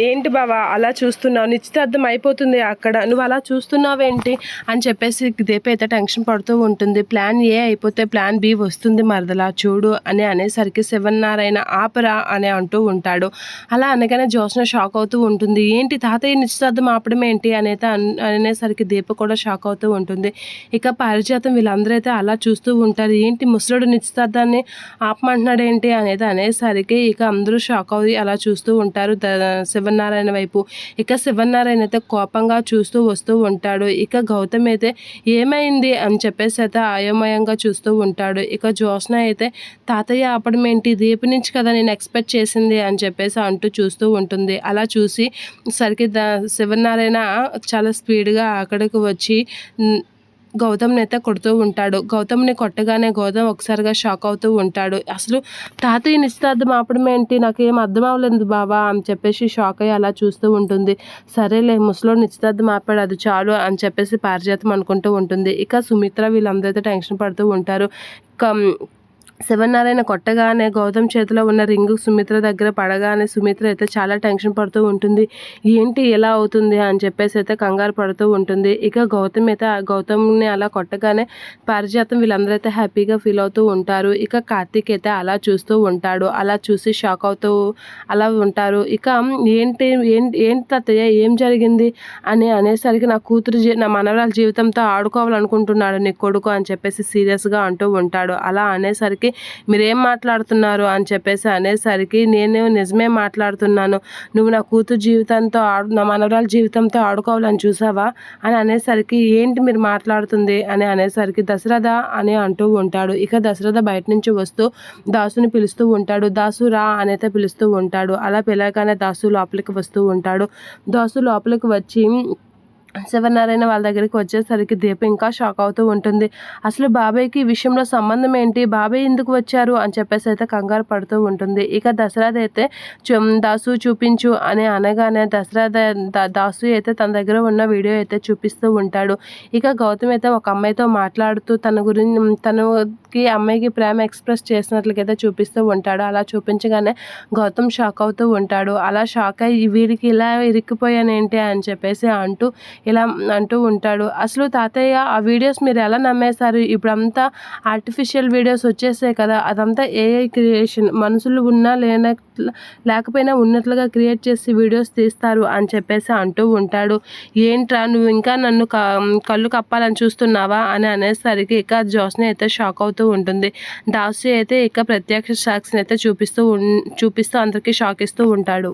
ఏంటి బావా అలా చూస్తున్నావు? నిశ్చితార్థం అయిపోతుంది అక్కడ. నువ్వు అలా చూస్తున్నావేంటి? అని చెప్పేసి దీప అయితే టెన్షన్ పడుతూ ఉంటుంది. ప్లాన్ ఏ అయిపోతే ప్లాన్ బి వస్తుంది మరదలా. చూడు అని అనేసరికి సెవెన్ నారాయణ ఆపరా అని అంటూ ఉంటాడు. అలా అనగానే జోస్న షాక్ అవుతూ ఉంటుంది. ఏంటి తాతయ్య నిశ్చితార్థం ఆపడం ఏంటి? అనేది అనేసరికి దీప కూడా షాక్ అవుతూ ఉంటుంది. ఇక పారిజాతం వీళ్ళందరూ అయితే అలా చూస్తూ ఉంటారు. ఏంటి ముసలుడు నిశ్చితార్థాన్ని ఆపమంటున్నాడు ఏంటి అనేది అనేసరికి ఇక అందరూ షాక్ అయ్యి అలా చూస్తూ ఉంటారు. శివనారాయణ వైపు. ఇక శివనారాయణ అయితే కోపంగా చూస్తూ వస్తూ ఉంటాడు. ఇక గౌతమ్ అయితే ఏమైంది అని చెప్పేసి అయితే అయోమయంగా చూస్తూ ఉంటాడు. ఇక జ్యోత్స్న అయితే తాతయ్య ఆపడం ఏంటి? దీపు నుంచి కదా నేను ఎక్స్పెక్ట్ చేసింది అని చెప్పేసి అంటూ చూస్తూ ఉంటుంది. అలా చూసి సరికి శివనారాయణ చాలా స్పీడ్గా అక్కడికి వచ్చి గౌతమ్ని అయితే కొడుతూ ఉంటాడు. గౌతమ్ని కొట్టగానే గౌతమ్ ఒకసారిగా షాక్ అవుతూ ఉంటాడు. అసలు తాతయ్య నిశ్చితార్థం ఆపడం ఏంటి? నాకు ఏం అర్థం అవ్వలేదు బావా అని చెప్పేసి షాక్ అయ్యి అలా చూస్తూ ఉంటుంది. సరేలే ముసలో నిశ్చితార్థం ఆపాడు అది చాలు అని చెప్పేసి పారిజాతం అనుకుంటూ ఉంటుంది. ఇక సుమిత్ర వీళ్ళందరితో టెన్షన్ పడుతూ ఉంటారు. ఇక శివనారాయణ కొట్టగానే గౌతమ్ చేతిలో ఉన్న రింగు సుమిత్ర దగ్గర పడగానే సుమిత్ర అయితే చాలా టెన్షన్ పడుతూ ఉంటుంది. ఏంటి ఎలా అవుతుంది అని చెప్పేసి అయితే కంగారు పడుతూ ఉంటుంది. ఇక గౌతమ్ అయితే ఆ గౌతమ్ని అలా కొట్టగానే పారిజాతం వీళ్ళందరూ అయితే హ్యాపీగా ఫీల్ అవుతూ ఉంటారు. ఇక కార్తీక్ అయితే అలా చూస్తూ ఉంటాడు. అలా చూసి షాక్ అవుతూ అలా ఉంటారు. ఇక ఏంటి ఏంటి ఏంటి తాతయ్య ఏం జరిగింది అని అనేసరికి నా కూతురు నా మనవరాల జీవితంతో ఆడుకోవాలనుకుంటున్నాడు నీ కొడుకు అని చెప్పేసి సీరియస్గా అంటూ ఉంటాడు. అలా అనేసరికి మీరేం మాట్లాడుతున్నారు అని చెప్పేసి అనేసరికి నేను నిజమే మాట్లాడుతున్నాను. నువ్వు నా కూతురు జీవితంతో ఆడు నా మనవరాల జీవితంతో ఆడుకోవాలని చూసావా? అని అనేసరికి ఏంటి మీరు మాట్లాడుతుంది? అని అనేసరికి దశరథ అని అంటూ ఉంటాడు. ఇక దశరథ బయట నుంచి వస్తూ దాసుని పిలుస్తూ ఉంటాడు. దాసు రా అనైతే పిలుస్తూ ఉంటాడు. అలా పిలవగానే దాసు లోపలికి వస్తూ ఉంటాడు. దాసు లోపలికి వచ్చి శివనారాయణ వాళ్ళ దగ్గరికి వచ్చేసరికి దీప ఇంకా షాక్ అవుతూ ఉంటుంది. అసలు బాబాయ్కి ఈ విషయంలో సంబంధం ఏంటి? బాబాయ్ ఎందుకు వచ్చారు? అని చెప్పేసి అయితే కంగారు పడుతూ ఉంటుంది. ఇక దసరాది అయితే దాసు చూపించు అని అనగానే దసరా దాసు అయితే తన దగ్గర ఉన్న వీడియో అయితే చూపిస్తూ ఉంటాడు. ఇక గౌతమ్ అయితే ఒక అమ్మాయితో మాట్లాడుతూ తన గురించి తనకి అమ్మాయికి ప్రేమ ఎక్స్ప్రెస్ చేసినట్లయితే చూపిస్తూ ఉంటాడు. అలా చూపించగానే గౌతమ్ షాక్ అవుతూ ఉంటాడు. అలా షాక్ అయ్యి వీడికి ఇలా ఇరిక్కిపోయానేంటి అని చెప్పేసి అంటూ ఇలా అంటూ ఉంటాడు. అసలు తాతయ్య ఆ వీడియోస్ మీరు ఎలా నమ్మేశారు? ఇప్పుడంతా ఆర్టిఫిషియల్ వీడియోస్ వచ్చేసాయి కదా. అదంతా ఏఐ క్రియేషన్ మనుషులు ఉన్నా లేన లేకపోయినా ఉన్నట్లుగా క్రియేట్ చేసి వీడియోస్ తీస్తారు అని చెప్పేసి అంటూ ఉంటాడు. ఏంట్రా నువ్వు ఇంకా నన్ను క కళ్ళు కప్పాలని చూస్తున్నావా? అని అనేసరికి ఇక జోస్ని అయితే షాక్ అవుతూ ఉంటుంది. దాసు అయితే ఇక ప్రత్యక్ష సాక్షిని అయితే చూపిస్తూ చూపిస్తూ అందరికీ షాక్ ఇస్తూ ఉంటాడు.